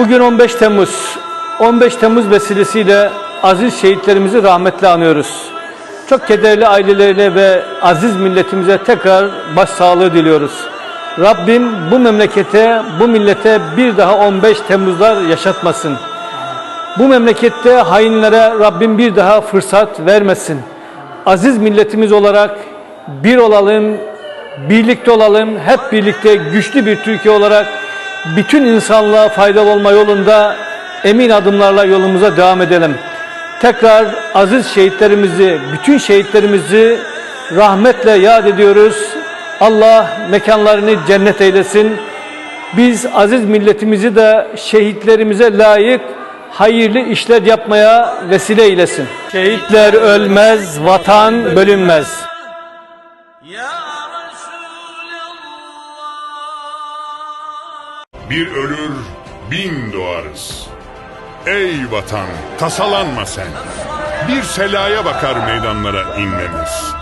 Bugün 15 Temmuz. 15 Temmuz vesilesiyle aziz şehitlerimizi rahmetle anıyoruz. Çok kederli ailelerine ve aziz milletimize tekrar başsağlığı diliyoruz. Rabbim bu memlekete, bu millete bir daha 15 Temmuzlar yaşatmasın. Bu memlekette hainlere Rabbim bir daha fırsat vermesin. Aziz milletimiz olarak bir olalım, birlikte olalım, hep birlikte güçlü bir Türkiye olarak bütün insanlığa faydalı olma yolunda emin adımlarla yolumuza devam edelim. Tekrar aziz şehitlerimizi, bütün şehitlerimizi rahmetle yad ediyoruz. Allah mekanlarını cennet eylesin. Biz aziz milletimizi de şehitlerimize layık hayırlı işler yapmaya vesile eylesin. Şehitler ölmez, vatan bölünmez. Bir ölür, bin doğarız. Ey vatan, tasalanma sen. Bir selaya bakar meydanlara inmemiz.